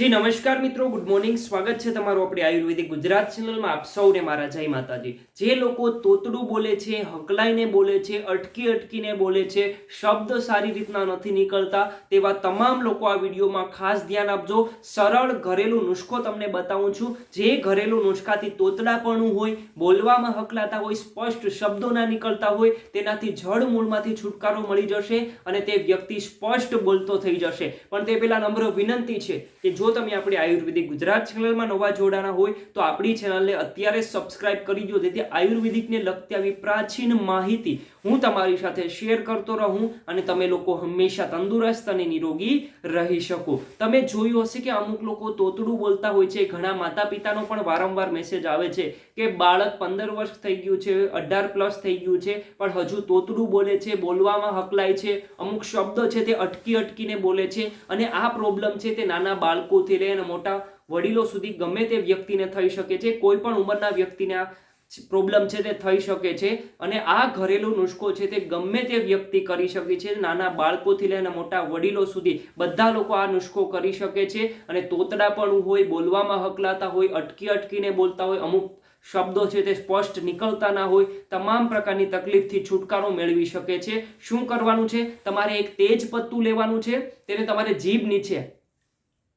જી, નમસ્કાર મિત્રો. Good morning સ્વાગત છે તમારું આપણી આયુર્વેદિક ગુજરાત ચેનલમાં. આપ સૌને મારા જય માતાજી. જે લોકો તોતડું બોલે છે હકલાઈને બોલે છે, અટકી અટકીને બોલે છે, શબ્દ સારી રીતના નથી નીકળતા, તેવા તમામ લોકો આ વિડીયોમાં ખાસ ધ્યાન આપજો. સરળ ઘરેલું નુસ્ખો તમને બતાવું છું. જે ઘરેલું નુસ્ખાથી તોતડાપણું હોય, બોલવામાં હકલાતા હોય, સ્પષ્ટ શબ્દો ના નીકળતા હોય, તેનાથી જળ મૂળમાંથી છુટકારો મળી જશે અને તે વ્યક્તિ સ્પષ્ટ બોલતો થઈ જશે. પણ તે પેલા નમ્ર વિનંતી છે કે જો તમે આપણી આયુર્વેદિક ગુજરાત ચેનલમાં નવા જોડાણા હોય તો આપણી ચેનલને અત્યારે સબસ્ક્રાઇબ કરી દો. જેથી આયુર્વેદિકને લગતી આવી પ્રાચીન માહિતી હું તમારી સાથે શેર કરતો રહું અને તમે લોકો હંમેશા તંદુરસ્ત અને નિરોગી રહી શકો. તમે જોયું હશે કે અમુક લોકો તોતડું બોલતા હોય છે. ઘણા માતા પિતાનો પણ વારંવાર મેસેજ આવે છે કે બાળક પંદર વર્ષ થઈ ગયું છે, અઢાર પ્લસ થઈ ગયું છે, પણ હજુ તોતડું બોલે છે, બોલવામાં હકલાય છે. અમુક શબ્દ છે તે અટકી અટકીને બોલે છે અને આ પ્રોબ્લેમ છે તે નાના બાળકોથી લઈને મોટા વડીલો સુધી ગમે તે વ્યક્તિને થઈ શકે છે, કોઈ પણ ઉંમરના વ્યક્તિને આ પ્રોબ્લેમ છે તે થઈ શકે છે અને આ ઘરેલું નુસ્ખો છે તે ગમે તે વ્યક્તિ કરી શકે છે, નાના બાળકોથી લઈને મોટા વડીલો સુધી બધા લોકો આ નુસ્ખો કરી શકે છે અને તોતડા પણ હોય, બોલવામાં હકલાતા હોય, અટકી અટકીને બોલતા હોય, અમુક શબ્દો છે તે સ્પષ્ટ નીકળતા ના હોય, તમામ પ્રકારની તકલીફથી છુટકારો મેળવી શકે છે. શું કરવાનું છે? તમારે એક તેજ પત્તું લેવાનું છે, તેને તમારે જીભ નીચે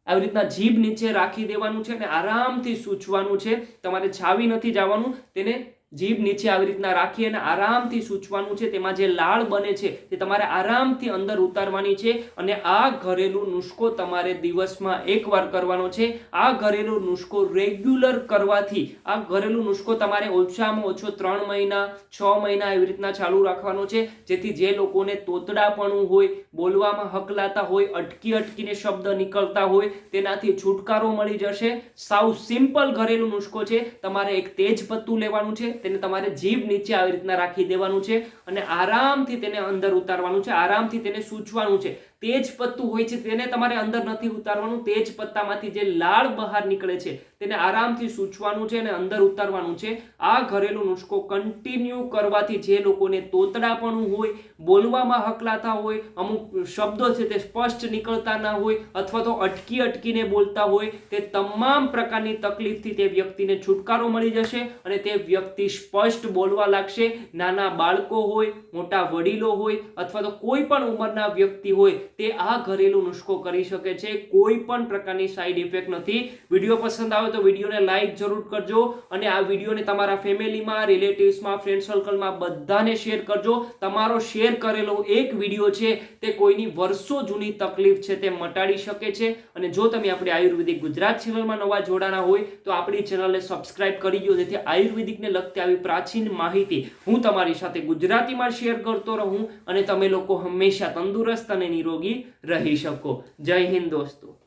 આવી રીતના જીભ નીચે રાખી દેવાનું છે અને આરામથી સૂચવાનું છે. તમારે છાવી નથી જવાનું, તેને જીભ નીચે આવી રીતના રાખી અને આરામથી સૂચવાનું છે. તેમાં જે લાળ બને છે તે તમારે આરામથી અંદર ઉતારવાની છે અને આ ઘરેલું નુસ્ખો તમારે દિવસમાં એકવાર કરવાનો છે. આ ઘરેલું નુસ્ખો રેગ્યુલર કરવાથી આ ઘરેલું નુસ્ખો તમારે ઓછામાં ઓછો ત્રણ મહિના, છ મહિના એવી રીતના ચાલુ રાખવાનો છે. જેથી જે લોકોને તોતડાપણું હોય, બોલવામાં હકલાતા હોય, અટકી અટકીને શબ્દ નીકળતા હોય, તેનાથી છુટકારો મળી જશે. સાવ સિમ્પલ ઘરેલું નુસ્ખો છે. તમારે એક તેજ પત્તું લેવાનું છે. તેને તમારે જીભ નીચે આવી રીતના રાખી દેવાનું છે અને આરામથી તેને અંદર ઉતારવાનું છે. આરામથી તેને સૂચવાનું છે. તેજ પત્તું હોય છે, તેને તમારે અંદર નથી ઉતારવાનું. તેજ પત્તામાંથી જે લાળ બહાર નીકળે છે, તેને આરામથી સૂચવાનું છે અને અંદર ઉતારવાનું છે. આ ઘરેલું નુસ્ખો કન્ટિન્યુ કરવાથી જે લોકોને તોતડાપણું હોય, બોલવામાં હકલાતા હોય, અમુક શબ્દો છે તે સ્પષ્ટ નીકળતા ના હોય અથવા તો અટકી અટકીને બોલતા હોય, તે તમામ પ્રકારની તકલીફથી તે વ્યક્તિને છુટકારો મળી જશે અને તે વ્યક્તિ સ્પષ્ટ બોલવા લાગશે. નાના બાળકો હોય, મોટા વડીલો હોય અથવા તો કોઈ પણ ઉંમરના વ્યક્તિ હોય તે આ ઘરેલુ નુસ્ખો કરી શકે છે, કોઈ પણ પ્રકારની સાઈડ ઇફેક્ટ નથી. વીડિયો પસંદ આવે તો વિડીયોને લાઈક જરૂર કરજો અને આ વિડીયોને તમારા ફેમિલીમાં રિલેટિવ્સમાં ફ્રેન્ડ સર્કલમાં બધાને શેર કરજો. તમારો શેર કરેલો એક વીડિયો છે, તે કોઈની વર્ષો જૂની તકલીફ છે તે મટાડી શકે છે. અને જો તમે આપણી આયુર્વેદિક ગુજરાત ચેનલમાં નવા જોડાના હોય, તો આપણી ચેનલને સબસ્ક્રાઇબ કરી દો, જેથી આયુર્વેદિકને લગતી આવી પ્રાચીન માહિતી હું તમારી સાથે ગુજરાતીમાં શેર કરતો રહું અને તમે લોકો હંમેશા તંદુરસ્ત અને નિરોગી રહી શકો જય હિન્દ દોસ્તો